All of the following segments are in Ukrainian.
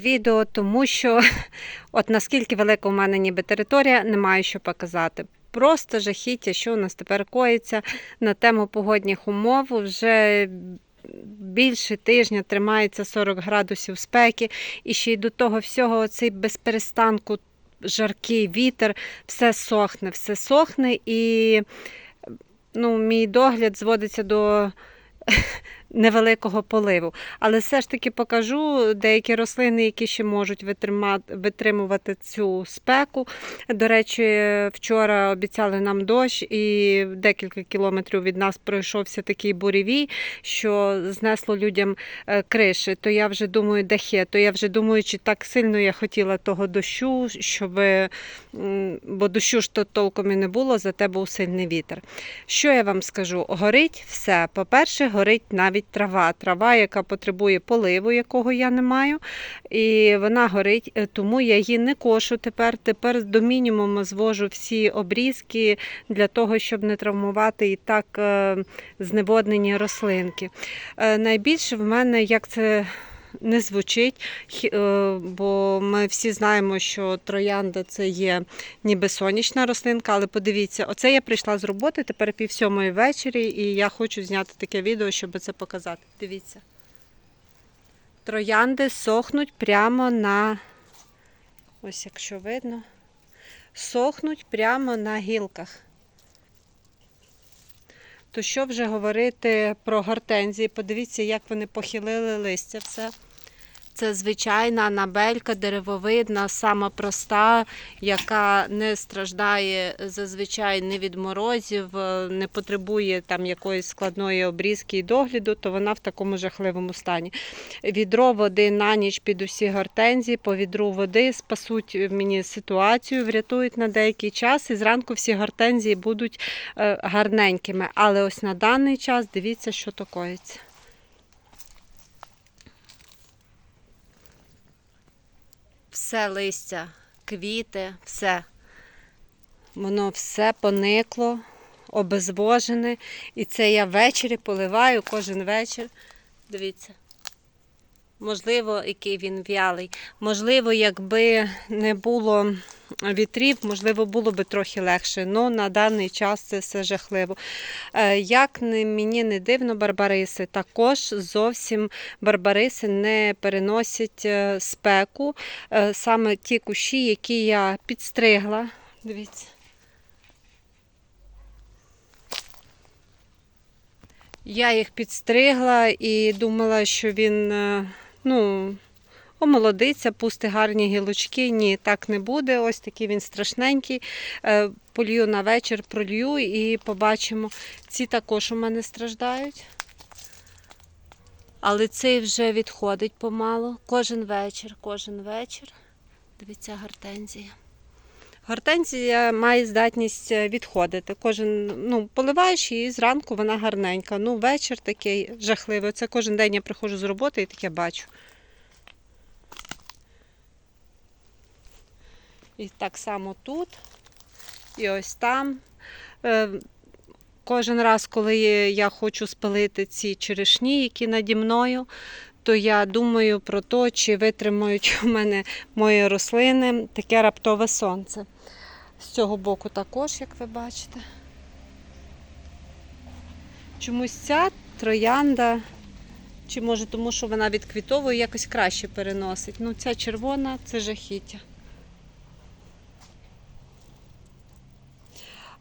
відео, тому що от наскільки велика у мене ніби територія, немає що показати. Просто жахіття, що у нас тепер коїться на тему погодних умов. Вже більше тижня тримається 40 градусів спеки, і ще й до того всього оцей без перестанку жаркий вітер, все сохне, все сохне, і ну, мій догляд зводиться до невеликого поливу. Але все ж таки покажу деякі рослини, які ще можуть витримувати цю спеку. До речі, вчора обіцяли нам дощ, і декілька кілометрів від нас пройшовся такий буревій, що знесло людям е, криші. То я вже думаю, дахи, то я вже думаю, чи так сильно я хотіла того дощу, щоб бо дощу ж то толком і не було, зате був сильний вітер. Що я вам скажу? Горить все. По-перше, горить навіть трава. Трава, яка потребує поливу, якого я не маю. І вона горить, е, тому я її не кошу тепер. Тепер до мінімуму звожу всі обрізки для того, щоб не травмувати і так е, зневоднені рослинки. Е, Найбільше в мене, як це не звучить, е, бо ми всі знаємо, що троянда це є ніби сонячна рослинка, але подивіться, оце я прийшла з роботи, тепер пів сьомої ввечері, і я хочу зняти таке відео, щоб це показати. Дивіться. Троянди сохнуть прямо на, ось якщо видно, сохнуть прямо на гілках. То що вже говорити про гортензії? Подивіться, як вони похилили листя все. Це звичайна анабелька деревовидна, сама проста, яка не страждає зазвичай не від морозів, е, не потребує там якоїсь складної обрізки і догляду, то вона в такому жахливому стані. Відро води на ніч під усі гортензії, по відру води спасуть мені ситуацію, врятують на деякий час, і зранку всі гортензії будуть е, гарненькими. Але ось на даний час дивіться, що то коїться. Все листя, квіти, все. Воно все поникло, обезвожене. І це я ввечері поливаю кожен вечір. Дивіться. Можливо, який він в'ялий. Можливо, якби не було вітрів, можливо, було би трохи легше. але на даний час це все жахливо. Е, Як мені не дивно, барбариси також зовсім барбариси не переносять е, спеку. Е, Саме ті кущі, які я підстригла. Дивіться. Я їх підстригла і думала, що він ну, омолодиться, пусти гарні гілочки. Ні, так не буде. Ось такий він страшненький. Е, Полью на вечір, пролью і побачимо. Ці також у мене страждають. Але цей вже відходить помалу. Кожен вечір, кожен вечір. Дивіться, гортензія. Гортензія має здатність е, відходити. Кожен, ну, поливаєш її зранку, вона гарненька. Ну, вечір такий жахливий. Це кожен день я приходжу з роботи і таке бачу. І так само тут, і ось там. Е, Кожен раз, коли я хочу спалити ці черешні, які наді мною, то я думаю про те, чи витримають у мене мої рослини таке раптове сонце. З цього боку також, як ви бачите. Чомусь ця троянда, чи може тому, що вона відквітовує, якось краще переносить. Ну, ця червона це жахіття.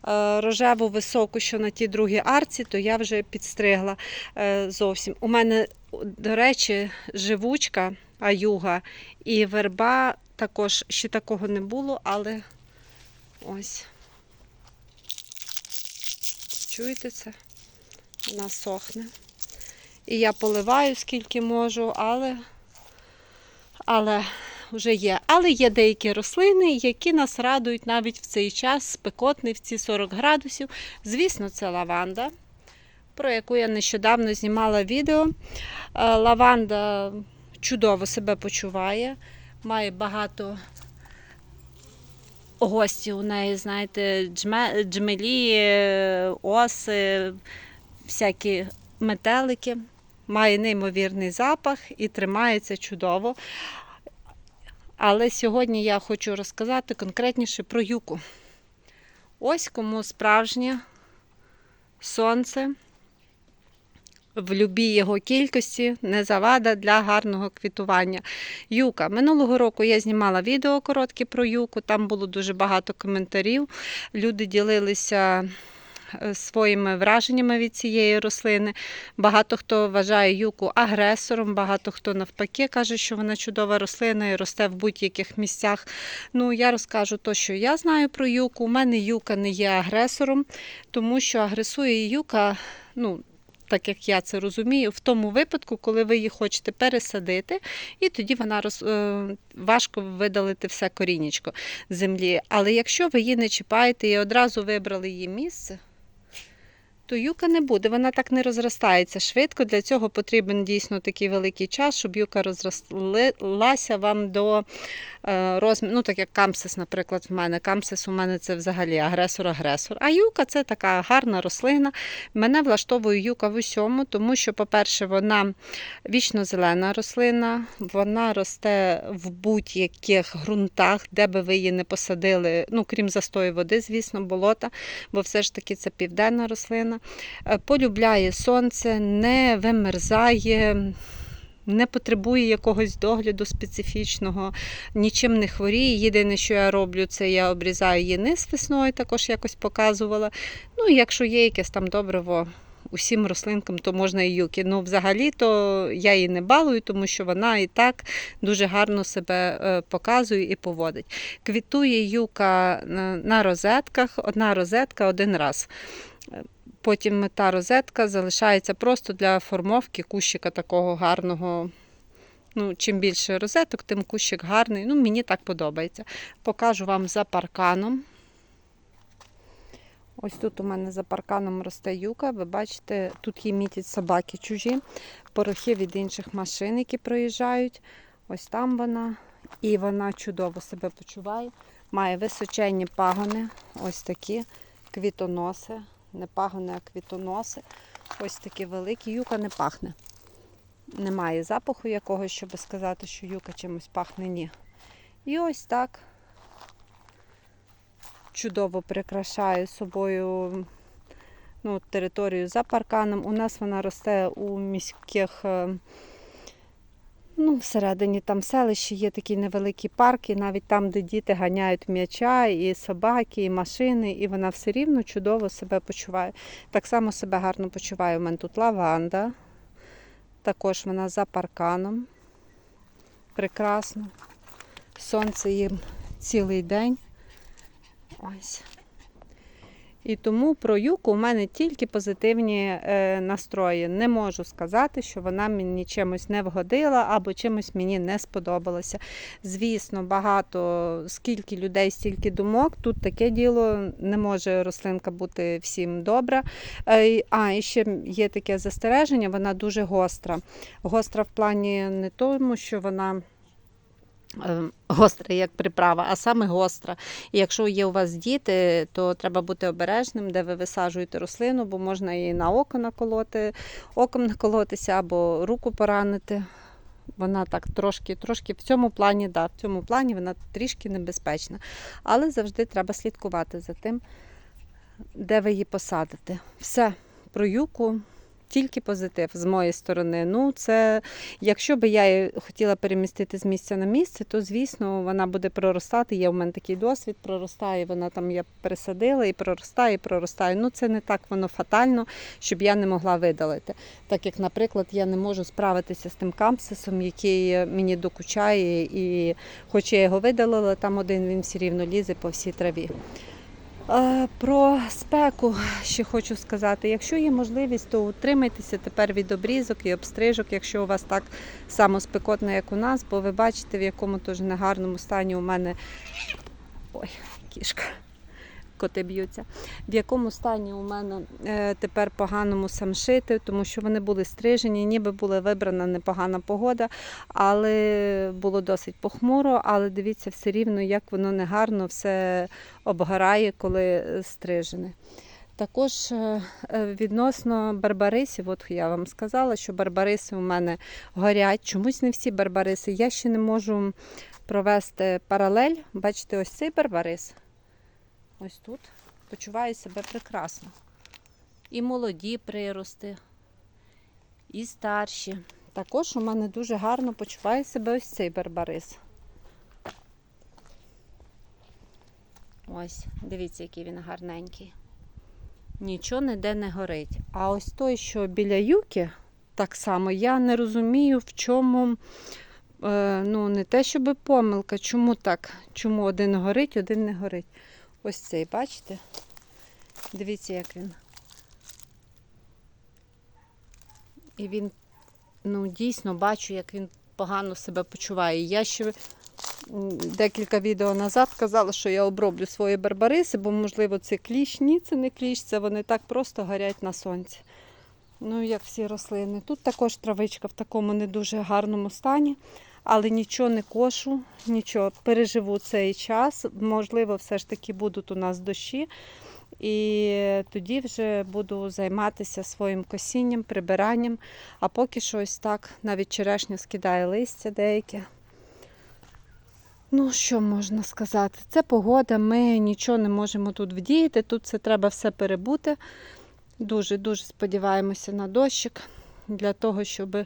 Е, Рожеву високу, що на тій другій арці, то я вже підстригла е, зовсім. У мене, до речі, живучка, аюга і верба також ще такого не було, але ось. Чуєте це? Вона сохне. І я поливаю скільки можу, але, але вже є. Але є деякі рослини, які нас радують навіть в цей час, спекотний в ці 40 градусів. Звісно, це лаванда, про яку я нещодавно знімала відео. Е, Лаванда чудово себе почуває, має багато гостів у неї, знаєте, джмелі, оси, всякі метелики. Має неймовірний запах і тримається чудово. Але сьогодні я хочу розказати конкретніше про юку. Ось кому справжнє сонце в любій його кількості не завада для гарного квітування. Юка. Минулого року я знімала відео коротке про юку, там було дуже багато коментарів. Люди ділилися е, своїми враженнями від цієї рослини. Багато хто вважає юку агресором, багато хто навпаки каже, що вона чудова рослина і росте в будь-яких місцях. Ну, я розкажу то, що я знаю про юку. У мене юка не є агресором, тому що агресує юка, ну, так як я це розумію, в тому випадку, коли ви її хочете пересадити, і тоді вона роз, е, важко видалити все корінечко землі. Але якщо ви її не чіпаєте і одразу вибрали її місце, то юка не буде, вона так не розростається швидко. Для цього потрібен дійсно такий великий час, щоб юка розрослася вам до е, розміру. Ну, так як камсис, наприклад, в мене. Камсис у мене це взагалі агресор-агресор. А юка це така гарна рослина. Мене влаштовує юка в усьому, тому що, по-перше, вона вічно-зелена рослина, вона росте в будь-яких ґрунтах, де би ви її не посадили, ну крім застою води, звісно, болота, бо все ж таки це південна рослина. Е, Полюбляє сонце, не вимерзає. Не потребує якогось догляду специфічного, нічим не хворіє. Єдине, що я роблю, це я обрізаю її низ весною, також якось показувала. Ну, якщо є якесь там добриво усім рослинкам, то можна і юки. Ну, взагалі-то я її не балую, тому що вона і так дуже гарно себе е, показує і поводить. Квітує юка на- на розетках, одна розетка один раз. Потім та розетка залишається просто для формовки кущика такого гарного. Ну, чим більше розеток, тим кущик гарний. Ну, мені так подобається. Покажу вам за парканом. Ось тут у мене за парканом росте юка. Ви бачите, тут її мітять собаки чужі, порохи від інших машин, які проїжджають. Ось там вона. І вона чудово себе почуває. Має височенні пагони, ось такі квітоноси. Не пагони, квітоноси. Ось такі великі. Юка не пахне. Немає запаху якогось, щоб сказати, що юка чимось пахне, ні. І ось так чудово прикрашає собою ну, територію за парканом. У нас вона росте у міських, е, ну, всередині там селищі є такі невеликі парки, навіть там, де діти ганяють м'яча, і собаки, і машини, і вона все рівно чудово себе почуває. Так само себе гарно почуває. У мене тут лаванда. Також вона за парканом. Прекрасно. Сонце їм цілий день. Ось. І тому про юку у мене тільки позитивні е, настрої. Не можу сказати, що вона мені чимось не вгодила або чимось мені не сподобалося. Звісно, багато, скільки людей, стільки думок. Тут таке діло не може рослинка бути всім добра. Е, а, і ще є таке застереження, вона дуже гостра. Гостра в плані не тому, що вона. Е, Гостра як приправа, а саме гостра. І якщо є у вас діти, то треба бути обережним, де ви висаджуєте рослину, бо можна її на око наколоти, оком наколотися або руку поранити. Вона так трошки, трошки в цьому плані, да, в цьому плані вона трішки небезпечна. Але завжди треба слідкувати за тим, де ви її посадите. Все про юку. Тільки позитив з моєї сторони. Ну, це якщо би я хотіла перемістити з місця на місце, то звісно вона буде проростати. Є у мене такий досвід, проростає. Вона там я пересадила і проростає, і проростає. Ну це не так воно фатально, щоб я не могла видалити. Так як, наприклад, я не можу справитися з тим кампсисом, який мені докучає, і хоч я його видалила, там один він все рівно лізе по всій траві. Е, Про спеку ще хочу сказати. Якщо є можливість, то утримайтеся тепер від обрізок і обстрижок, якщо у вас так само спекотно, як у нас, бо ви бачите, в якому теж негарному стані у мене ой, кішка. Коти б'ються, в якому стані у мене е, тепер поганому самшити, тому що вони були стрижені, ніби була вибрана непогана погода, але було досить похмуро. Але дивіться, все рівно, як воно негарно все обгорає, коли стрижене. Також е, е, відносно барбарисів, от я вам сказала, що барбариси у мене горять. Чомусь не всі барбариси. Я ще не можу провести паралель. Бачите, ось цей барбарис. Ось тут почуває себе прекрасно. І молоді прирости, і старші. Також у мене дуже гарно почуває себе ось цей барбарис. Ось, дивіться, який він гарненький. Нічого ніде не горить. А ось той, що біля юки, так само, я не розумію, в чому, е, ну, не те, щоб помилка, чому так, чому один горить, один не горить. Ось цей, бачите? Дивіться, як він. І він, ну, дійсно бачу, як він погано себе почуває. Я ще декілька відео назад казала, що я оброблю свої барбариси, бо, можливо, це кліщ. Ні, це не кліщ, це вони так просто горять на сонці. Ну, як всі рослини. Тут також травичка в такому не дуже гарному стані, але нічого не кошу, нічого. Переживу цей час. Можливо, все ж таки будуть у нас дощі. І тоді вже буду займатися своїм косінням, прибиранням. А поки що ось так, навіть черешня скидає листя деяке. Ну, що можна сказати? Це погода, ми нічого не можемо тут вдіяти. Тут це треба все перебути. Дуже-дуже сподіваємося на дощик для того, щоб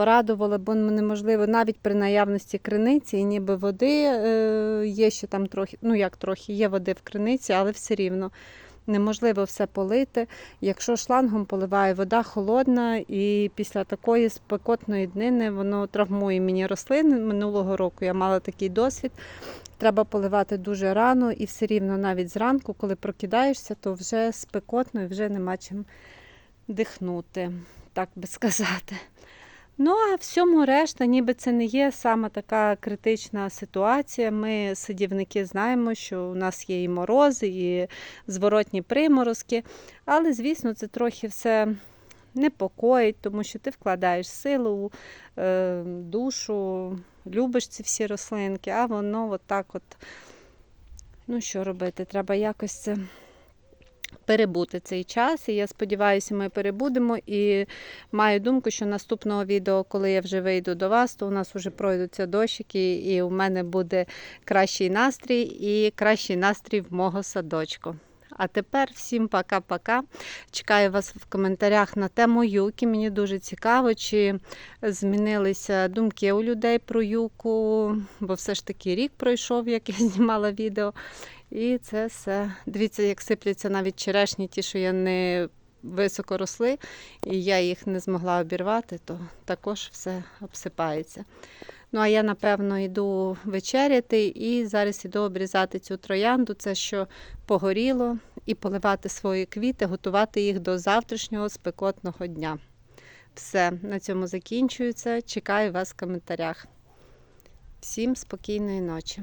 порадували, бо неможливо навіть при наявності криниці і ніби води е, є ще там трохи, ну як трохи, є води в криниці, але все рівно неможливо все полити. Якщо шлангом поливає вода холодна, і після такої спекотної днини воно травмує мені рослини. Минулого року я мала такий досвід. Треба поливати дуже рано, і все рівно навіть зранку, коли прокидаєшся, то вже спекотно і вже нема чим дихнути, так би сказати. Ну, а всьому решта, ніби це не є саме така критична ситуація. Ми, садівники, знаємо, що у нас є і морози, і зворотні приморозки. Але, звісно, це трохи все непокоїть, тому що ти вкладаєш силу, е, душу, любиш ці всі рослинки, а воно от так от. Ну, що робити? Треба якось це перебути цей час. І я сподіваюся, ми перебудемо. І маю думку, що наступного відео, коли я вже вийду до вас, то у нас вже пройдуться дощики, і у мене буде кращий настрій і кращий настрій в мого садочку. А тепер всім пока-пока. Чекаю вас в коментарях на тему юки. Мені дуже цікаво, чи змінилися думки у людей про юку, бо все ж таки рік пройшов, як я знімала відео. І це все. Дивіться, як сипляться навіть черешні, ті, що я не високо росли, і я їх не змогла обірвати, то також все обсипається. Ну, а я, напевно, йду вечеряти і зараз йду обрізати цю троянду, це що погоріло, і поливати свої квіти, готувати їх до завтрашнього спекотного дня. Все, на цьому закінчується. Чекаю вас в коментарях. Всім спокійної ночі.